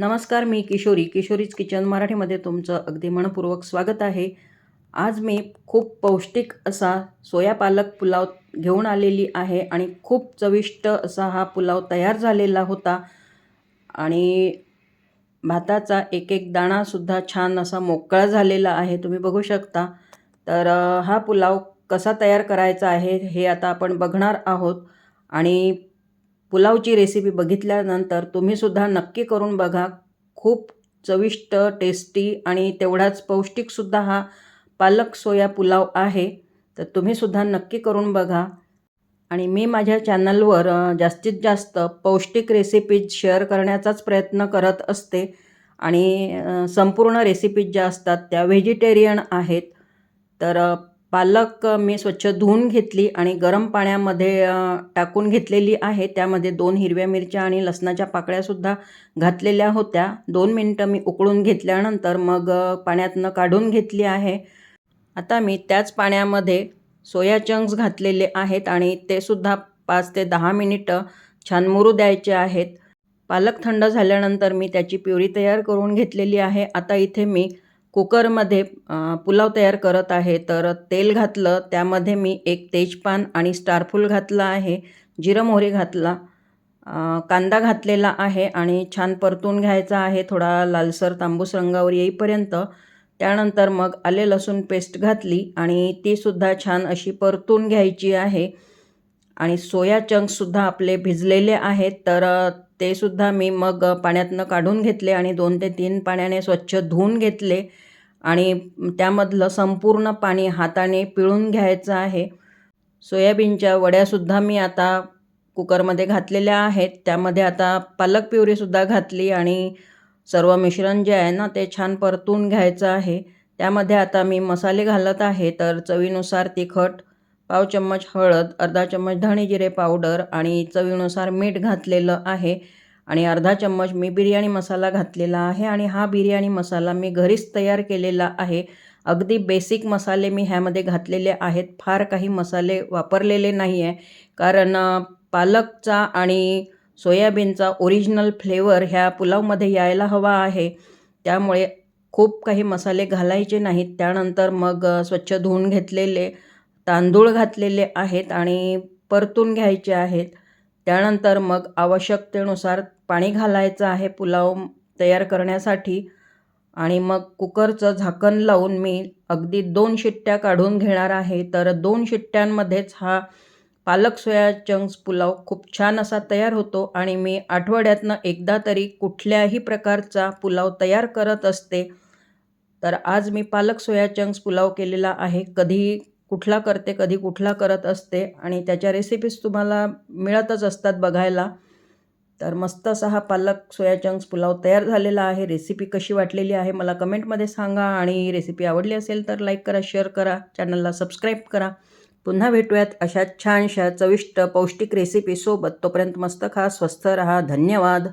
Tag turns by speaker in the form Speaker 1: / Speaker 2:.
Speaker 1: नमस्कार मी किशोरी. किशोरीज किचन मराठीमध्ये तुमचं अगदी मनपूर्वक स्वागत आहे. आज मी खूप पौष्टिक असा सोया पालक पुलाव घेऊन आलेली आहे आणि खूप चविष्ट असा हा पुलाव तयार झालेला होता. आणि भाताचा एक एक दाणासुद्धा छान असा मोकळा झालेला आहे तुम्ही बघू शकता. तर हा पुलाव कसा तयार करायचा आहे हे आता आपण बघणार आहोत. आणि पुलावची रेसिपी बघितल्यानंतर तुम्हीसुद्धा नक्की करून बघा. खूप चविष्ट टेस्टी आणि तेवढाच पौष्टिकसुद्धा हा पालक सोया पुलाव आहे. तर तुम्हीसुद्धा नक्की करून बघा. आणि मी माझ्या चॅनलवर जास्तीत जास्त पौष्टिक रेसिपीज शेअर करण्याचाच प्रयत्न करत असते. आणि संपूर्ण रेसिपीज ज्या असतात त्या व्हेजिटेरियन आहेत. तर पालक मी स्वच्छ धुवून घेतली आणि गरम पाण्यामध्ये टाकून घेतलेली आहे. त्यामध्ये दोन हिरव्या मिरच्या आणि लसणाच्या पाकळ्यासुद्धा घातलेल्या होत्या. दोन मिनटं मी उकळून घेतल्यानंतर मग पाण्यातनं काढून घेतली आहे. आता मी त्याच पाण्यामध्ये सोया चंक्स घातलेले आहेत आणि ते सुद्धा पाच ते दहा मिनिटं छान मुरू द्यायचे आहेत. पालक थंड झाल्यानंतर मी त्याची प्युरी तयार करून घेतलेली आहे. आता इथे मी कुकरमध्ये पुलाव तयार करत आहे तर तेल घातलं त्यामध्ये मी एक तेजपान आणि स्टारफूल घातलं आहे जिरं मोहरी घातला कांदा घातलेला आहे आणि छान परतून घ्यायचा आहे थोडा लालसर तांबूस रंगावर येईपर्यंत. त्यानंतर मग आले लसूण पेस्ट घातली आणि तीसुद्धा छान अशी परतून घ्यायची आहे. आणि सोया चंक्ससुद्धा आपले भिजलेले आहेत तर ते सुद्धा मी मग पाण्यातनं काढून घेतले आणि दोन ते तीन पाण्याने स्वच्छ धुवून घेतले. आणि त्यामधलं संपूर्ण पाणी हाताने पिळून घ्यायचं आहे. सोयाबीनच्या वड्यासुद्धा मी आता कुकरमध्ये घातलेल्या आहेत. त्यामध्ये आता पालक प्युरीसुद्धा घातली आणि सर्व मिश्रण जे आहे ना ते छान परतून घ्यायचं आहे. त्यामध्ये आता मी मसाले घालत आहे तर चवीनुसार तिखट पाव चम्मच हळद अर्धा चम्मच धणे जिरे पावडर आणि चवीनुसार मीठ घातलेलं आहे. आणि अर्धा चम्मच मी बिर्याणी मसाला घातलेला आहे आणि हा बिर्याणी मसाला मी घरीच तयार केलेला आहे. अगदी बेसिक मसाले मी ह्यामध्ये घातलेले आहेत. फार काही मसाले वापरलेले नाही आहे कारण पालकचा आणि सोयाबीनचा ओरिजिनल फ्लेवर ह्या पुलावमध्ये यायला हवा आहे. त्यामुळे खूप काही मसाले घालायचे नाहीत. त्यानंतर मग स्वच्छ धुवून घेतलेले तांदूळ घातलेले आहेत आणि परतून घ्यायचे आहेत. त्यानंतर मग आवश्यकतेनुसार पाणी घालायचं आहे पुलाव तयार करण्यासाठी आणि मग कुकरचं झाकण लावून मी अगदी दोन शिट्ट्या काढून घेणार आहे. तर दोन शिट्ट्यांमध्येच हा पालक सोया चंक्स पुलाव खूप छान असा तयार होतो आणि मी आठवड्यातनं एकदा तरी कुठल्याही प्रकारचा पुलाव तयार करत असते. तर आज मी पालक सोया चंक्स पुलाव केलेला आहे. कधी कुठला करते कधी कुठला करत असते आणि त्याच्या रेसिपीज तुम्हाला मिळतच असतात बघायला. तर मस्त असा हा पालक सोया चंक्स पुलाव तयार झालेला आहे. रेसिपी कशी वाटलेली आहे मला कमेंटमध्ये सांगा आणि रेसिपी आवडली असेल तर लाईक करा शेअर करा चॅनलला सबस्क्राईब करा. पुन्हा भेटूयात अशा छानशा चविष्ट पौष्टिक रेसिपीसोबत तोपर्यंत मस्त खा स्वस्थ रहा. धन्यवाद.